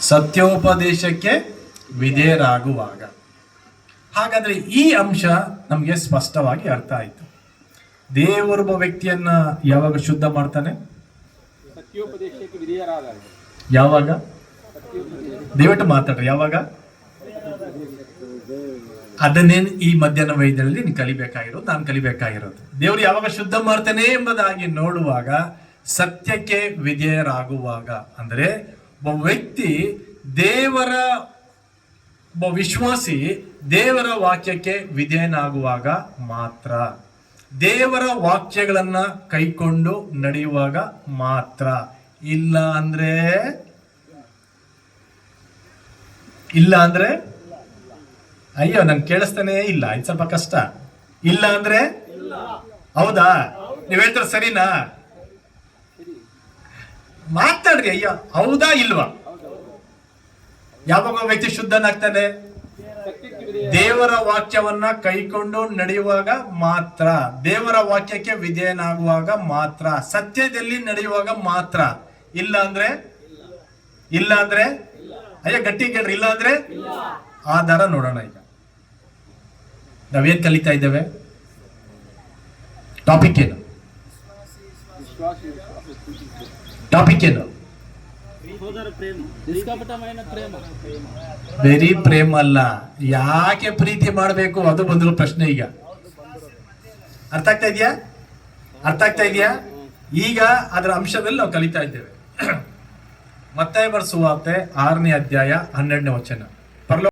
ಸತ್ಯೋಪದೇಶಕ್ಕೆ ವಿಧೇಯರಾಗುವಾಗ. ಹಾಗಾದ್ರೆ ಈ ಅಂಶ ನಮಗೆ ಸ್ಪಷ್ಟವಾಗಿ ಅರ್ಥ ಆಯ್ತು. ದೇವರೊಬ್ಬ ವ್ಯಕ್ತಿಯನ್ನ ಯಾವಾಗ ಶುದ್ಧ ಮಾಡ್ತಾನೆ? ಯಾವಾಗ? ದಯವಿಟ್ಟು ಮಾತಾಡ್ರಿ ಯಾವಾಗ? ಅದನ್ನೇನು ಈ ಮಧ್ಯಾಹ್ನ ವೈದ್ಯರಲ್ಲಿ ನೀನು ಕಲಿಬೇಕಾಗಿರೋದು ನಾನು ಕಲಿಬೇಕಾಗಿರೋದು. ದೇವರು ಯಾವಾಗ ಶುದ್ಧ ಮಾಡ್ತಾನೆ ಎಂಬುದಾಗಿ ನೋಡುವಾಗ ಸತ್ಯಕ್ಕೆ ವಿಧೇಯರಾಗುವಾಗ. ಅಂದ್ರೆ ಒಬ್ಬ ವ್ಯಕ್ತಿ ದೇವರ ಒಬ್ಬ ವಿಶ್ವಾಸಿ ದೇವರ ವಾಕ್ಯಕ್ಕೆ ವಿಧೇಯನಾಗುವಾಗ ಮಾತ್ರ. ದೇವರ ವಾಕ್ಯಗಳನ್ನ ಕೈಕೊಂಡು ನಡೆಯುವಾಗ ಮಾತ್ರ. ಇಲ್ಲ ಅಂದ್ರೆ? ಇಲ್ಲ ಅಂದ್ರೆ? ಅಯ್ಯೋ ನನ್ ಕೇಳಿಸ್ತಾನೆ ಇಲ್ಲ ಇದು ಸ್ವಲ್ಪ ಕಷ್ಟ. ಇಲ್ಲ ಅಂದ್ರೆ? ಹೌದಾ? ನೀವ್ ಹೇಳ್ತಾರೆ ಸರಿನಾ? ಮಾತಾಡ್ರಿ, ಅಯ್ಯೋ, ಹೌದಾ ಇಲ್ವಾ? ಯಾವಾಗ ವ್ಯಕ್ತಿ ಶುದ್ಧನಾಗ್ತಾನೆ? ದೇವರ ವಾಕ್ಯವನ್ನ ಕೈಕೊಂಡು ನಡೆಯುವಾಗ ಮಾತ್ರ. ದೇವರ ವಾಕ್ಯಕ್ಕೆ ವಿಧೇಯನಾಗುವಾಗ ಮಾತ್ರ. ಸತ್ಯದಲ್ಲಿ ನಡೆಯುವಾಗ ಮಾತ್ರ. ಇಲ್ಲ ಅಂದ್ರೆ? ಇಲ್ಲ ಅಂದ್ರೆ? ಅಯ್ಯ, ಗಟ್ಟಿ ಕೇಳ್ರಿ, ಇಲ್ಲ ಅಂದ್ರೆ? ಆಧಾರ ನೋಡೋಣ ಈಗ. ನಾವೇನ್ ಕಲಿತಾ ಇದ್ದೇವೆ? ಟಾಪಿಕ್ ಏನು? ಟಾಪಿಕ್ ಏನು? ಬರೀ ಪ್ರೇಮ ಅಲ್ಲ. ಯಾಕೆ ಪ್ರೀತಿ ಮಾಡಬೇಕು? ಅದು ಬಂದಿರೋ ಪ್ರಶ್ನೆ ಈಗ. ಅರ್ಥ ಆಗ್ತಾ ಇದೆಯಾ? ಅರ್ಥ ಆಗ್ತಾ ಇದೆಯಾ? ಈಗ ಅದರ ಅಂಶದಲ್ಲಿ ನಾವು ಕಲಿತಾ ಇದ್ದೇವೆ. ಮತ್ತೆ ಬರ್ಸುವಾರ್ತೆ ಆರನೇ ಅಧ್ಯಾಯ ಹನ್ನೆರಡನೇ ವಚನ.